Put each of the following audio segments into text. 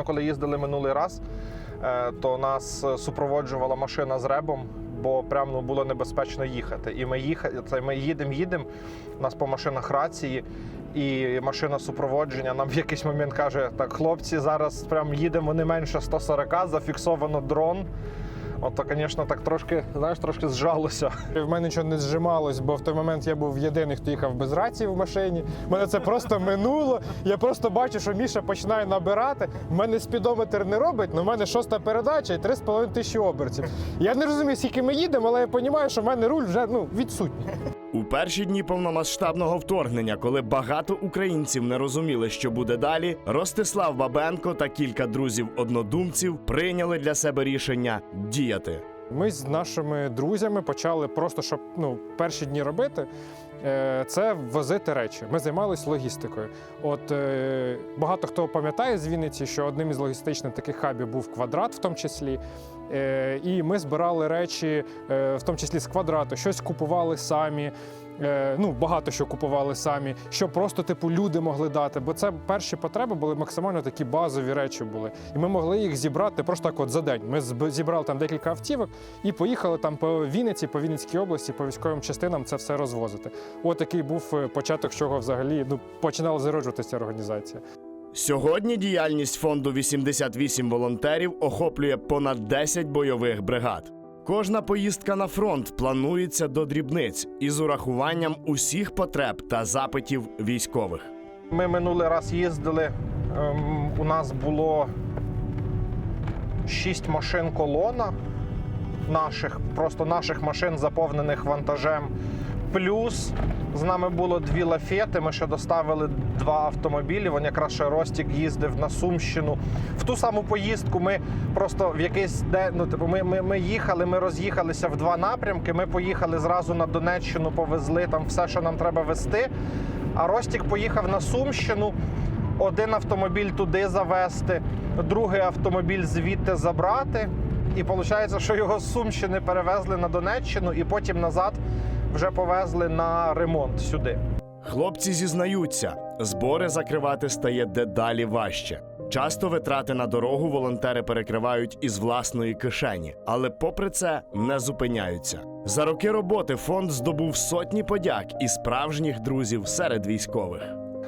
Ми коли їздили минулий раз, е, то нас е, супроводжувала машина з ребом, бо прямо ну, було небезпечно їхати. І ми їхали, ми їдемо, їдемо. Нас по машинах рації, і машина супроводження нам в якийсь момент каже: так, хлопці, зараз прям їдемо не менше 140, зафіксовано дрон. От то, звісно, так трошки, знаєш, трошки зжалося. В мене нічого не зжималось, бо в той момент я був єдиний, хто їхав без рації в машині. Мене це просто минуло. Я просто бачу, що Міша починає набирати. В мене спідометр не робить, але в мене шоста передача і 3,5 тисячі обертів. Я не розумію, скільки ми їдемо, але я розумію, що в мене руль вже ну, відсутній. У перші дні повномасштабного вторгнення, коли багато українців не розуміли, що буде далі, Ростислав Бабенко та кілька друзів-однодумців прийняли для себе рішення діяти. Ми з нашими друзями почали просто, щоб ну, перші дні робити. Е, Це возити речі. Ми займалися логістикою. От е, багато хто пам'ятає з Вінниці, що одним із логістичних таких хабів був квадрат, в тому числі. Е, І ми збирали речі, в тому числі з квадрату, щось купували самі. Е, Ну, багато що купували самі, що просто типу люди могли дати. Бо це перші потреби були максимально такі базові речі були. І ми могли їх зібрати просто так, от за день. Ми зібрали там декілька автівок і поїхали там по Вінниці, по Вінницькій області, по військовим частинам це все розвозити. От такий був е, початок, чого взагалі ну починала зароджуватися організація. Сьогодні діяльність фонду 88 волонтерів охоплює понад 10 бойових бригад. Кожна поїздка на фронт планується до дрібниць із урахуванням усіх потреб та запитів військових. Ми минулий раз їздили. ем, У нас було шість машин колона наших, просто наших машин, заповнених вантажем. Плюс з нами було дві лафети. Ми ще доставили два автомобілі. Він якраз ще Ростік їздив на Сумщину. В ту саму поїздку ми просто в якийсь де ну, типу, ми, ми, ми їхали, ми роз'їхалися в два напрямки. Ми поїхали зразу на Донеччину, повезли там все, що нам треба везти. А Ростік поїхав на Сумщину. Один автомобіль туди завести, другий автомобіль звідти забрати. І виходить, що його з Сумщини перевезли на Донеччину і потім назад вже повезли на ремонт сюди. Хлопці зізнаються, збори закривати стає дедалі важче. Часто витрати на дорогу волонтери перекривають із власної кишені, але попри це не зупиняються. За роки роботи фонд здобув сотні подяк і справжніх друзів серед військових.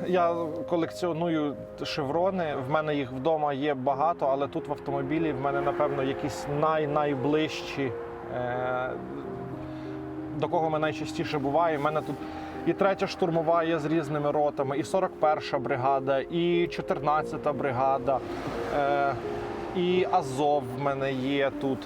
Я колекціоную шеврони. В мене їх вдома є багато, але тут в автомобілі в мене, напевно, якісь най-найближчі, е- до кого ми найчастіше буває. У мене тут і третя штурмова є з різними ротами, і 41-ша бригада, і 14-та бригада, е- і Азов в мене є тут.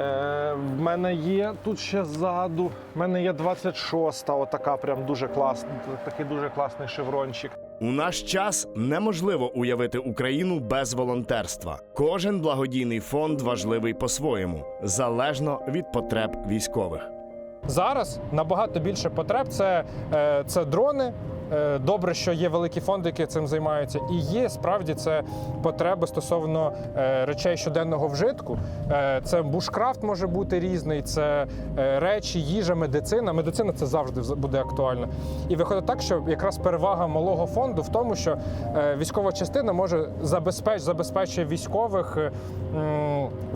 Е, в мене є тут ще ззаду. В мене є 26-та, отака прям дуже класна, такий дуже класний шеврончик. У наш час неможливо уявити Україну без волонтерства. Кожен благодійний фонд важливий по-своєму, залежно від потреб військових. Зараз набагато більше потреб це, е, це дрони. Е, Добре, що є великі фонди, які цим займаються, і є справді це потреби стосовно е, речей щоденного вжитку. Це бушкрафт може бути різний, це речі, їжа, медицина. Медицина це завжди буде актуально. І виходить так, що якраз перевага малого фонду в тому, що військова частина може забезпеч, забезпечує військових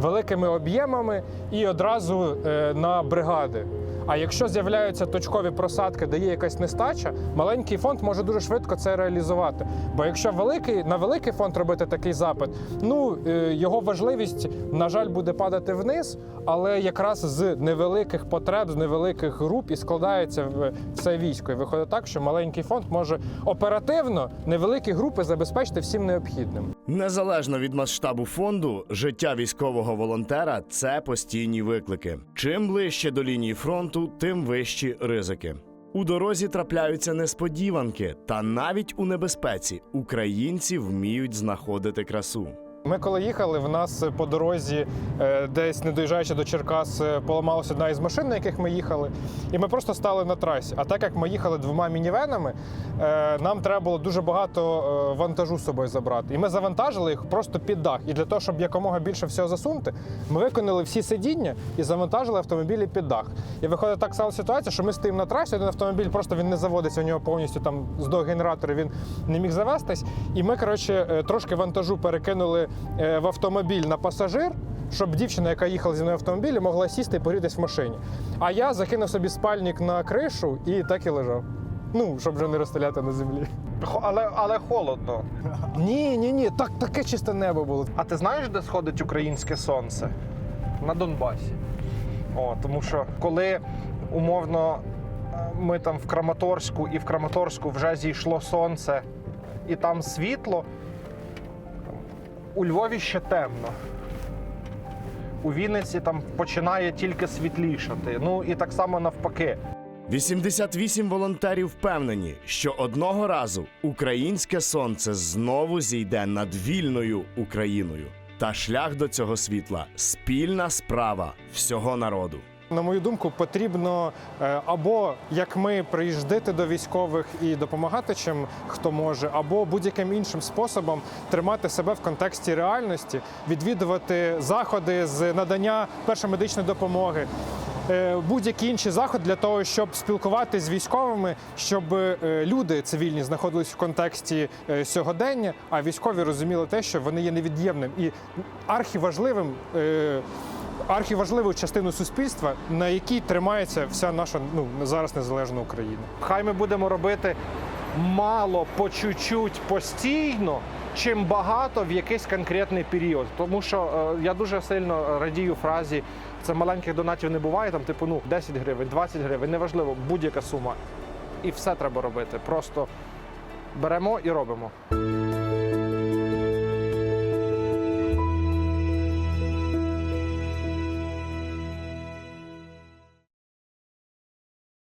великими об'ємами і одразу на бригади. А якщо з'являються точкові просадки, де є якась нестача, маленький фонд може дуже швидко це реалізувати. Бо якщо великий на великий фонд робити такий запит, ну е, його важливість, на жаль, буде падати вниз, але якраз з невеликих потреб, з невеликих груп і складається все військо. І виходить так, що маленький фонд може оперативно невеликі групи забезпечити всім необхідним. Незалежно від масштабу фонду, життя військового волонтера це постійні виклики. Чим ближче до лінії фронту, тим вищі ризики. У дорозі трапляються несподіванки, та навіть у небезпеці українці вміють знаходити красу. Ми коли їхали, в нас по дорозі, е, десь не доїжджаючи до Черкас, е, поламалася одна із машин, на яких ми їхали, і ми просто стали на трасі. А так як ми їхали двома мінівенами, е, нам треба було дуже багато е, вантажу з собою забрати. І ми завантажили їх просто під дах. І для того, щоб якомога більше всього засунути, ми виконали всі сидіння і завантажили автомобілі під дах. І виходить так стала ситуація, що ми стоїмо на трасі, один автомобіль просто він не заводиться, у нього повністю там з до генератора він не міг завестись. І ми, коротше, е, трошки вантажу перекинули е, в автомобіль на пасажир, щоб дівчина, яка їхала зі мною в автомобілі, могла сісти і погрітись в машині. А я закинув собі спальник на кришу і так і лежав. Ну, щоб вже не розстріляти на землі. Але, але холодно. Ні, ні, ні, так таке чисте небо було. А ти знаєш, де сходить українське сонце? На Донбасі. О, тому що коли умовно е, ми там в Краматорську і в Краматорську вже зійшло сонце і там світло, у Львові ще темно. У Вінниці там починає тільки світлішати. Ну і так само навпаки. 88 волонтерів впевнені, що одного разу українське сонце знову зійде над вільною Україною. Та шлях до цього світла спільна справа всього народу. На мою думку, потрібно е, або як ми приїжджати до військових і допомагати чим хто може, або будь-яким іншим способом тримати себе в контексті реальності, відвідувати заходи з надання першої медичної допомоги. е, Будь-які інші заходи для того, щоб спілкуватися з військовими, щоб е, люди цивільні знаходились в контексті сьогодення, а військові розуміли те, що вони є невід'ємним і архіважливим архіважливою частиною суспільства, на якій тримається вся наша ну зараз незалежна Україна. Хай ми будемо робити мало по чуть-чуть постійно, чим багато в якийсь конкретний період. Тому що е, я дуже сильно радію фразі. Це маленьких донатів не буває, там, типу, ну, 10 гривень, 20 гривень, неважливо, будь-яка сума. І все треба робити. Просто беремо і робимо.